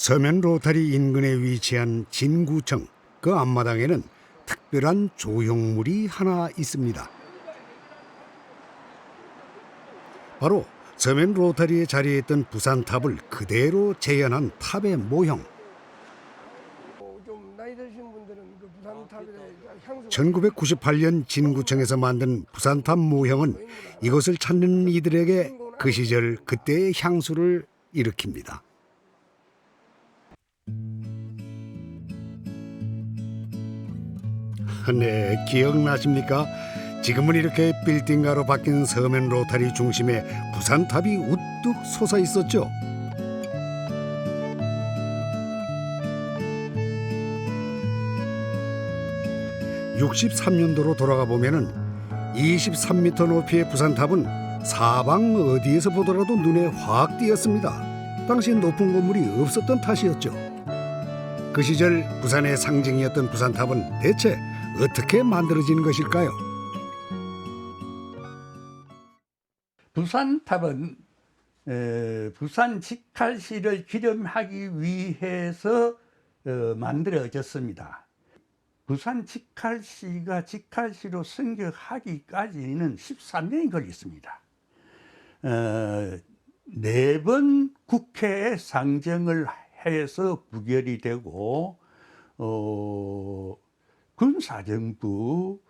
서면 로타리 인근에 위치한 진구청 그 앞마당에는 특별한 조형물이 하나 있습니다. 바로 서면 로타리에 자리했던 부산탑을 그대로 재현한 탑의 모형. 어, 좀 나이 드신 분들은 그 부산탑에 향수 1998년 진구청에서 만든 부산탑 모형은 이것을 찾는 이들에게 그 시절 그때의 향수를 일으킵니다. 네, 기억나십니까? 지금은 이렇게 빌딩가로 바뀐 서면 로타리 중심에 부산탑이 우뚝 솟아 있었죠. 63년도로 돌아가 보면은 23m 높이의 부산탑은 사방 어디에서 보더라도 눈에 확 띄었습니다. 당시 높은 건물이 없었던 탓이었죠. 그 시절 부산의 상징이었던 부산탑은 대체 어떻게 만들어진 것일까요? 부산탑은 에, 부산 직할시를 기념하기 위해서 어, 만들어졌습니다. 부산 직할시가 직할시로 승격하기까지는 13년이 걸렸습니다. 어, 네번 국회에 상정을 해서 부결이 되고 어, 군사정부가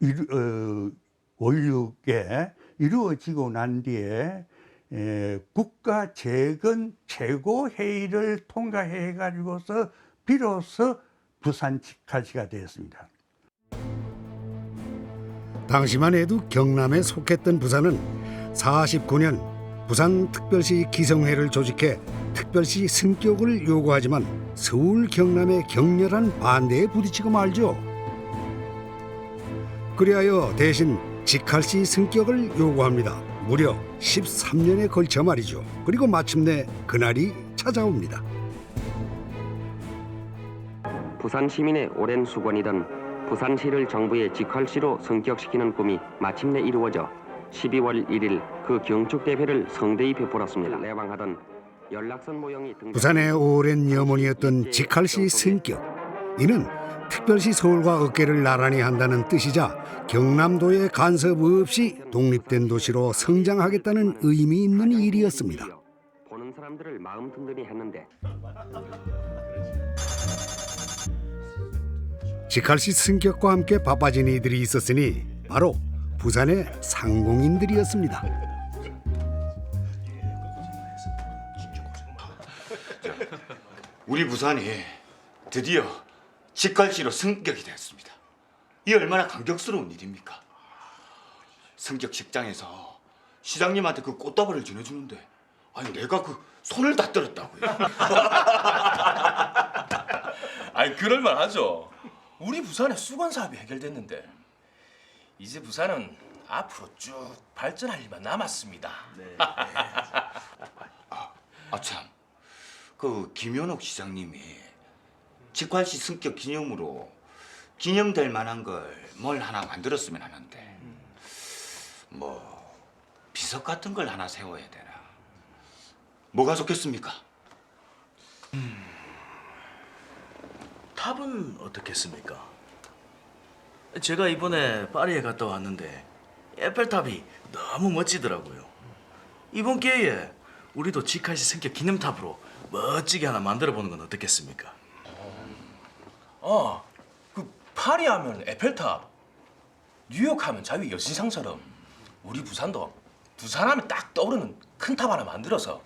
이루, 어, 원육에 이루어지고 난 뒤에 에, 국가 재건 최고 회의를 통과해 가지고서 비로소 부산 직할시가 되었습니다. 당시만 해도 경남에 속했던 부산은 49년 부산특별시 기성회를 조직해 특별시 승격을 요구하지만 서울 경남의 격렬한 반대에 부딪히고 말죠. 그리하여 대신 직할시 승격을 요구합니다. 무려 13년에 걸쳐 말이죠. 그리고 마침내 그날이 찾아옵니다. 부산 시민의 오랜 수건이던 부산시를 정부의 직할시로 성격시키는 꿈이 마침내 이루어져 12월 1일 그 경축 대회를 성대히 베풀었습니다. 내방하던 연락선 모형이 등장. 부산의 오랜 염원이었던 직할시 승격. 이는 특별시 서울과 어깨를 나란히 한다는 뜻이자 경남도의 간섭 없이 독립된 도시로 성장하겠다는 의미 있는 일이었습니다. 보는 사람들을 마음 든든히 했는데 직할시 승격과 함께 바빠진 이들이 있었으니 바로 부산의 상공인들이었습니다. 우리 부산이 드디어 직갈시로 승격이 됐습니다. 이 얼마나 감격스러운 일입니까? 승격 식장에서 시장님한테 그 꽃다발을 전해주는데 아니 내가 그 손을 다 떨었다고요. 아니 그럴만 하죠. 우리 부산의 수건 사업이 해결됐는데 이제 부산은 앞으로 쭉 발전할 일만 남았습니다. 아참, 그 김현옥 시장님이 직갈시 승격 기념으로 기념될 만한 걸 뭘 하나 만들었으면 하는데 뭐 비석 같은 걸 하나 세워야 되나? 뭐가 좋겠습니까? 탑은 어떻겠습니까? 제가 이번에 파리에 갔다 왔는데 에펠탑이 너무 멋지더라고요. 이번 기회에 우리도 직할시 승격 기념탑으로 멋지게 하나 만들어 보는 건 어떻겠습니까? 어, 그 파리 하면 에펠탑, 뉴욕 하면 자유 여신상처럼 우리 부산도 부산 하면 딱 떠오르는 큰 탑 하나 만들어서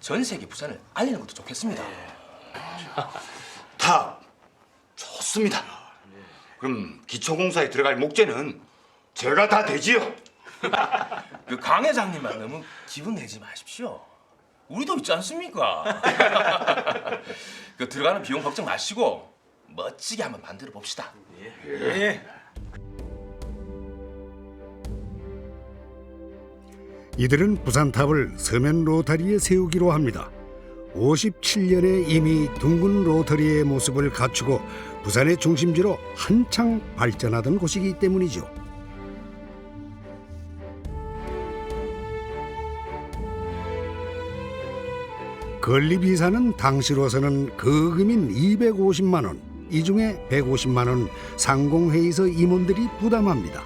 전 세계 부산을 알리는 것도 좋겠습니다. 탑 좋습니다. 그럼 기초공사에 들어갈 목재는 제가 다 되지요. 그 강 회장님만 너무 기분 내지 마십시오. 우리도 있지 않습니까? 그 들어가는 비용 걱정 마시고 멋지게 한번 만들어 봅시다. 이들은 부산탑을 서면 로타리에 세우기로 합니다. 57년에 이미 둥근 로터리의 모습을 갖추고 부산의 중심지로 한창 발전하던 곳이기 때문이죠. 건립 이사는 당시로서는 거금인 250만 원, 이 중에 150만 원 상공회의소 임원들이 부담합니다.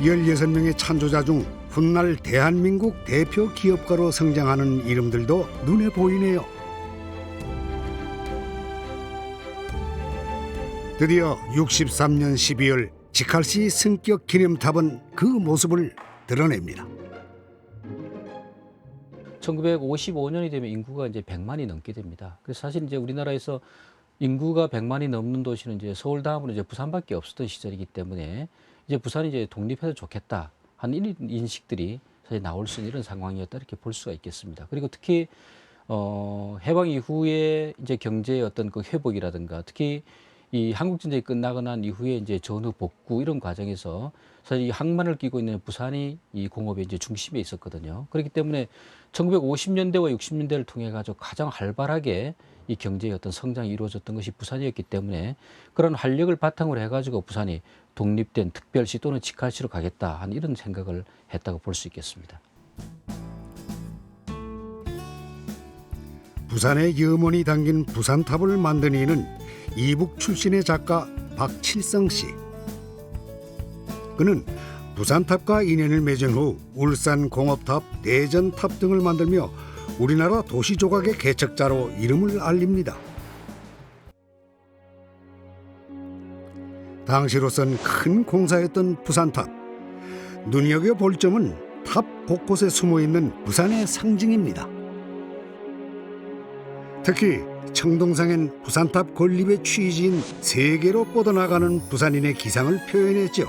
16명의 찬조자 중 훗날 대한민국 대표 기업가로 성장하는 이름들도 눈에 보이네요. 드디어 63년 12월 지칼시 승격 기념탑은 그 모습을 드러냅니다. 1955년이 되면 인구가 이제 100만이 넘게 됩니다. 그래서 사실 이제 우리나라에서 인구가 100만이 넘는 도시는 이제 서울 다음으로 이제 부산밖에 없었던 시절이기 때문에 이제 부산이 이제 독립해도 좋겠다 하는 인식들이 사실 나올 수 있는 이런 상황이었다 이렇게 볼 수가 있겠습니다. 그리고 특히 어, 해방 이후에 이제 경제의 어떤 그 회복이라든가 특히 이 한국 전쟁이 끝나고 난 이후에 이제 전후 복구 이런 과정에서 사실 이 항만을 끼고 있는 부산이 이 공업의 이제 중심에 있었거든요. 그렇기 때문에 1950년대와 60년대를 통해 가지고 가장 활발하게 이 경제의 어떤 성장이 이루어졌던 것이 부산이었기 때문에 그런 활력을 바탕으로 해가지고 부산이 독립된 특별시 또는 직할시로 가겠다 하는 이런 생각을 했다고 볼 수 있겠습니다. 부산의 염원이 담긴 부산탑을 만든 이는 이북 출신의 작가 박칠성 씨. 그는 부산탑과 인연을 맺은 후 울산 공업탑, 대전탑 등을 만들며 우리나라 도시 조각의 개척자로 이름을 알립니다. 당시로선 큰 공사였던 부산탑. 눈여겨 볼 점은 탑 곳곳에 숨어 있는 부산의 상징입니다. 특히 청동상엔 부산탑 건립의 취지인 세계로 뻗어나가는 부산인의 기상을 표현했죠.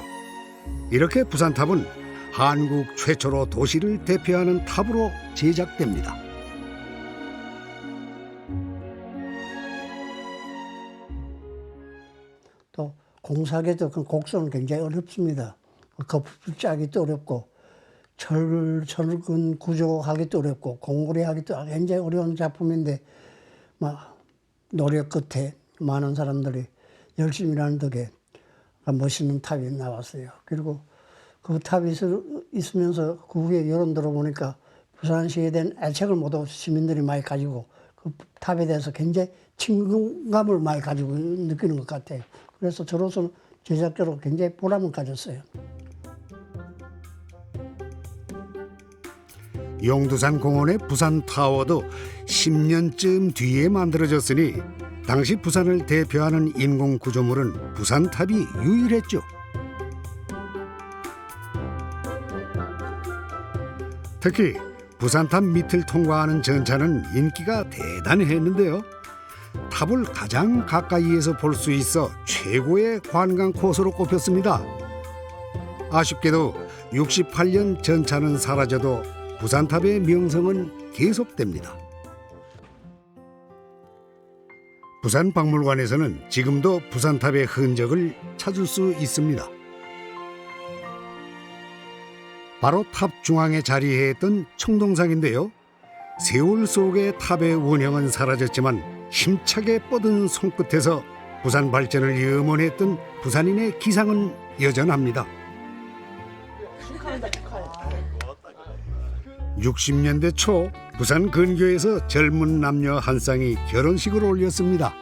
이렇게 부산탑은 한국 최초로 도시를 대표하는 탑으로 제작됩니다. 또 공사하기도 그 곡선은 굉장히 어렵습니다. 거풀 짜기도 어렵고 철 철근 구조하기도 어렵고 공구리 하기도 굉장히 어려운 작품인데 막 노력 끝에 많은 사람들이 열심히 일하는 덕에 멋있는 탑이 나왔어요. 그리고 그 탑이 있으면서 그 후에 여론 들어보니까 부산시에 대한 애착을 모두 시민들이 많이 가지고 그 탑에 대해서 굉장히 친근감을 많이 가지고 느끼는 것 같아요. 그래서 저로서는 제작자로 굉장히 보람을 가졌어요. 용두산 공원의 부산 타워도 10년쯤 뒤에 만들어졌으니 당시 부산을 대표하는 인공 구조물은 부산탑이 유일했죠. 특히 부산탑 밑을 통과하는 전차는 인기가 대단했는데요. 탑을 가장 가까이에서 볼 수 있어 최고의 관광 코스로 꼽혔습니다. 아쉽게도 68년 전차는 사라져도 부산탑의 명성은 계속됩니다. 부산 박물관에서는 지금도 부산탑의 흔적을 찾을 수 있습니다. 바로 탑 중앙에 자리했던 청동상인데요. 세월 속의 탑의 원형은 사라졌지만 힘차게 뻗은 손끝에서 부산 발전을 염원했던 부산인의 기상은 여전합니다. 60년대 초 부산 근교에서 젊은 남녀 한 쌍이 결혼식을 올렸습니다.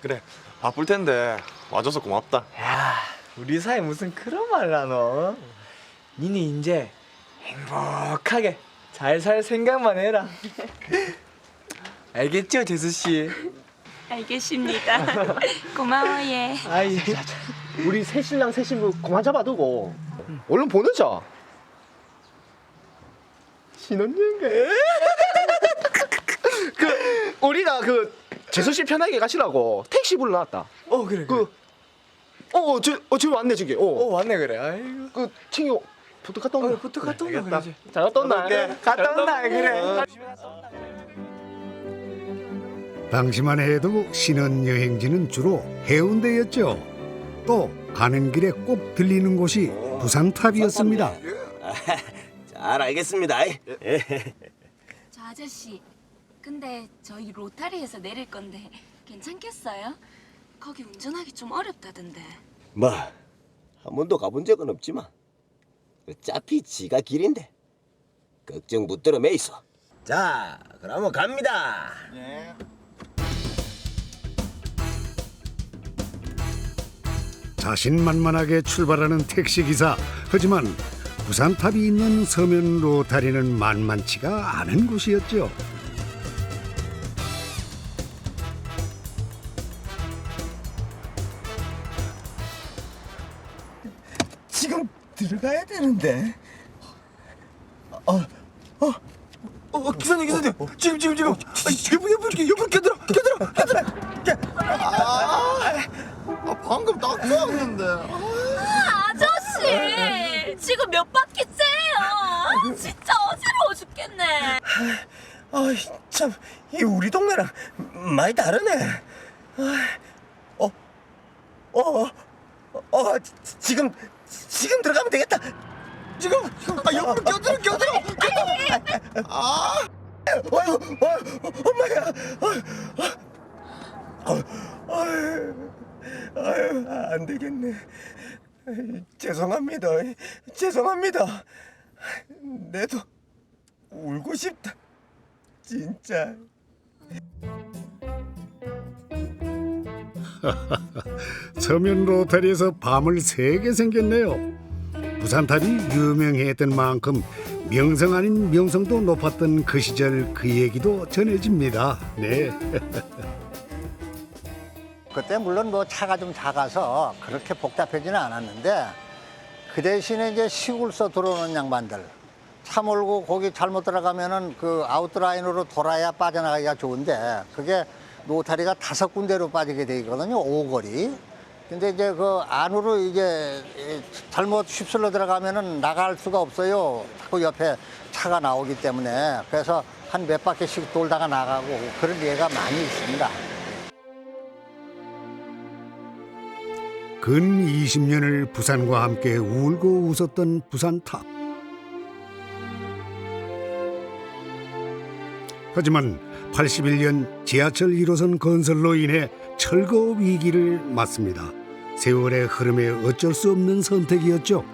그래 바쁠 텐데 와줘서 고맙다 야, 우리 사이 무슨 그런 말을 하노? 니는 이제 행복하게 잘 살 생각만 해라. 알겠죠, 재수 씨? 알겠습니다. 고마워 예. 아이, 우리 새 신랑 새 신부 그만 잡아두고 얼른 보내자 신혼여행 그 우리가 그 재수 씨 편하게 가시라고 택시 불러놨다 어 그래. 그래. 그어저 어, 지금 왔네 저기 어 어그 왔네 그래. 아이고. 챙겨 부터 갔다 온다 어, 부터 갔다 온다 알겠다. 그러지. 잘 갔다 온다 갔다 온다 그래. 당시만 해도 신혼여행지는 주로 해운대였죠. 또 가는 길에 꼭 들리는 곳이 부산탑이었습니다. 잘 알겠습니다. 저 아저씨, 근데 저희 로타리에서 내릴 건데 괜찮겠어요? 거기 운전하기 좀 어렵다던데. 뭐, 한 번도 가본 적은 없지만 어차피 지가 길인데 걱정 붙들어 매있어. 자, 그러면 갑니다. 자신만만하게 출발하는 택시 기사. 하지만 부산탑이 있는 서면 로타리는 만만치가 않은 곳이었죠. 지금 들어가야 되는데. 어, 어, 어, 기사님, 기사님, 지금, 지금, 지금, 옆을, 옆을, 옆을 껴들어, 껴들어, 껴들어. 아, 아, 방금 딱 쏘았는데. 아, 아저씨 지금 몇 바퀴째예요? 아, 진짜 어지러워 죽겠네. 아이, 참, 이 우리 동네랑 많이 다르네. 아, 어, 어, 어, 어, 지- 지금, 지금 들어가면 되겠다. 지금, 아, 옆으로 껴들어, 껴들어, 껴들어. 아, 아유, 아유, 엄마야. 아유, 아유, 아유, 안 되겠네. 죄송합니다. 죄송합니다. 내도 울고 싶다. 진짜. 서면 로타리에서 밤을 새게 생겼네요. 부산탑이 유명했던 만큼 명성 아닌 명성도 높았던 그 시절 그 얘기도 전해집니다. 네. 그때 물론 뭐 차가 좀 작아서 그렇게 복잡하지는 않았는데 그 대신에 이제 시골서 들어오는 양반들. 차 몰고 거기 잘못 들어가면은 그 아웃라인으로 돌아야 빠져나가기가 좋은데 그게 노타리가 다섯 군데로 빠지게 돼 있거든요 오거리. 근데 이제 그 안으로 이제 잘못 휩쓸러 들어가면은 나갈 수가 없어요. 자꾸 옆에 차가 나오기 때문에. 그래서 한 몇 바퀴씩 돌다가 나가고 그런 예가 많이 있습니다. 근 20년을 부산과 함께 울고 웃었던 부산탑. 하지만 81년 지하철 1호선 건설로 인해 철거 위기를 맞습니다. 세월의 흐름에 어쩔 수 없는 선택이었죠.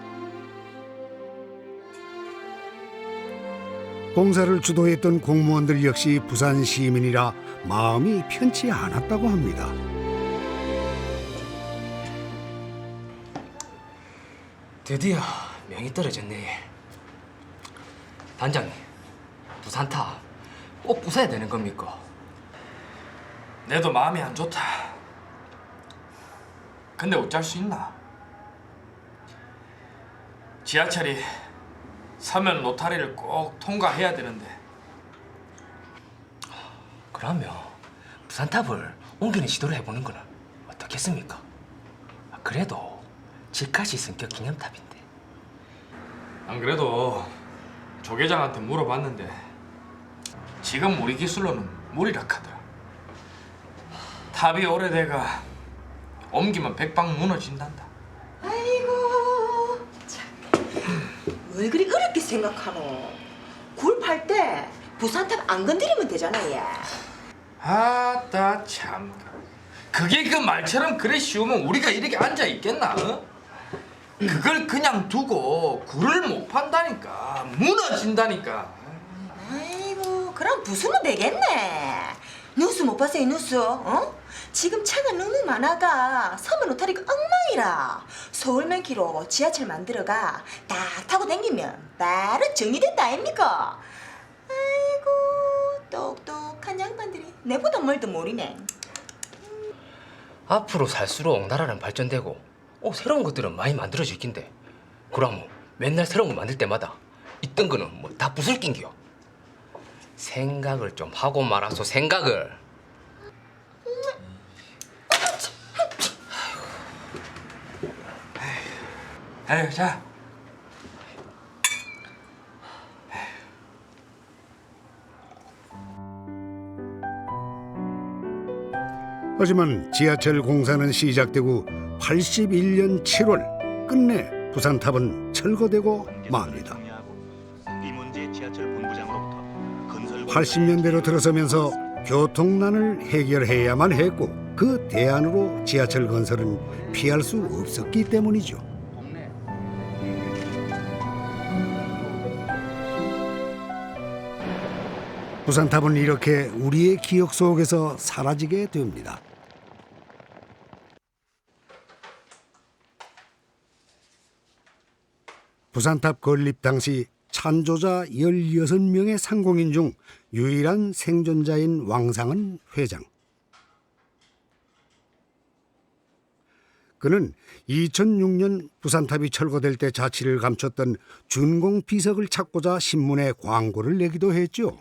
공사를 주도했던 공무원들 역시 부산 시민이라 마음이 편치 않았다고 합니다. 드디어 명이 떨어졌네. 단장님, 부산타 꼭 부숴야 되는 겁니까? 내도 마음이 안 좋다. 근데 어쩔 수 있나? 지하철이 서면 로타리를 꼭 통과해야 되는데. 그러면 부산탑을 옮기는 시도를 해보는 거는 어떻겠습니까? 그래도 집까지 성격 기념탑인데. 안 그래도 조 계장한테 물어봤는데 지금 우리 기술로는 무리라 하더라. 탑이 오래돼가 옮기면 백방 무너진단다. 아이고 왜 그리 어렵게 생각하노? 굴팔 때 부산탑 안 건드리면 되잖아 얘. 아따 참. 그게 그 말처럼 그래 쉬우면 우리가 이렇게 앉아 있겠나? 어? 그걸 그냥 두고 굴을 못 판다니까 무너진다니까. 아이고 그럼 부수면 되겠네. 뉴스 못 봤어요 뉴스? 어? 지금 차가 너무 많아가 서면 로타리가 엉망이라 서울만 키로 지하철 만들어가 딱 타고 댕기면 바로 정리된다 아닙니까? 아이고 똑똑한 양반들이 내보다 뭘더 모르네. 앞으로 살수록 나라는 발전되고 어, 새로운 것들은 많이 만들어질 낀데. 그럼 맨날 새로운 거 만들 때마다 있던 거는 뭐 다 부술 낀겨. 생각을 좀 하고 말아서 생각을. 아유 자. 하지만 지하철 공사는 시작되고 81년 7월 끝내 부산탑은 철거되고 맙니다. 80년대로 들어서면서 교통난을 해결해야만 했고 그 대안으로 지하철 건설은 피할 수 없었기 때문이죠. 부산탑은 이렇게 우리의 기억 속에서 사라지게 됩니다. 부산탑 건립 당시 찬조자 16명의 상공인 중 유일한 생존자인 왕상은 회장. 그는 2006년 부산탑이 철거될 때 자취를 감췄던 준공 비석을 찾고자 신문에 광고를 내기도 했죠.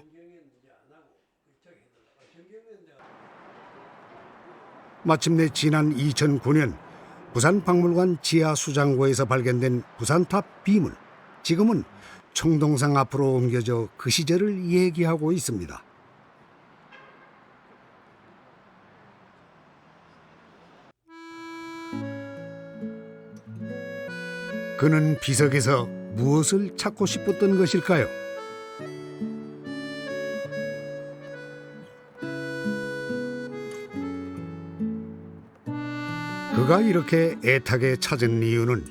마침내 지난 2009년 부산박물관 지하 수장고에서 발견된 부산탑 비문. 지금은 청동상 앞으로 옮겨져 그 시절을 얘기하고 있습니다. 그는 비석에서 무엇을 찾고 싶었던 것일까요? 그가 이렇게 애타게 찾은 이유는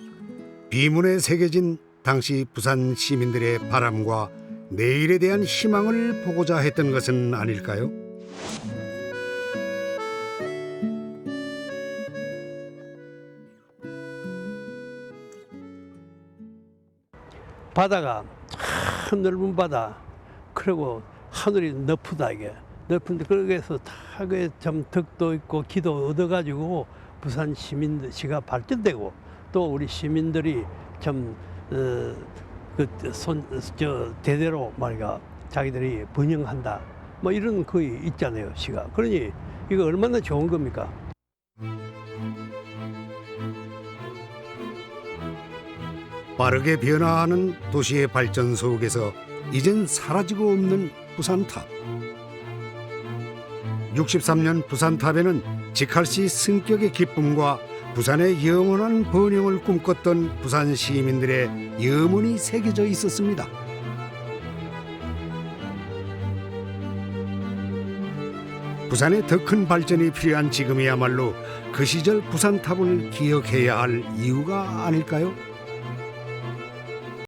비문에 새겨진 당시 부산 시민들의 바람과 내일에 대한 희망을 보고자 했던 것은 아닐까요? 바다가 참 넓은 바다 그리고 하늘이 높다 이게 높은데 거기에서 다그참 덕도 있고 기도 얻어가지고 부산 시민시가 발전되고 또 우리 시민들이 참그손저 대대로 말이야 자기들이 번영한다 뭐 이런 거의 있잖아요 시가 그러니 이거 얼마나 좋은 겁니까? 빠르게 변화하는 도시의 발전 속에서 이젠 사라지고 없는 부산탑. 63년 부산탑에는 직할 시 승격의 기쁨과 부산의 영원한 번영을 꿈꿨던 부산 시민들의 염원이 새겨져 있었습니다. 부산의 더 큰 발전이 필요한 지금이야말로 그 시절 부산탑을 기억해야 할 이유가 아닐까요?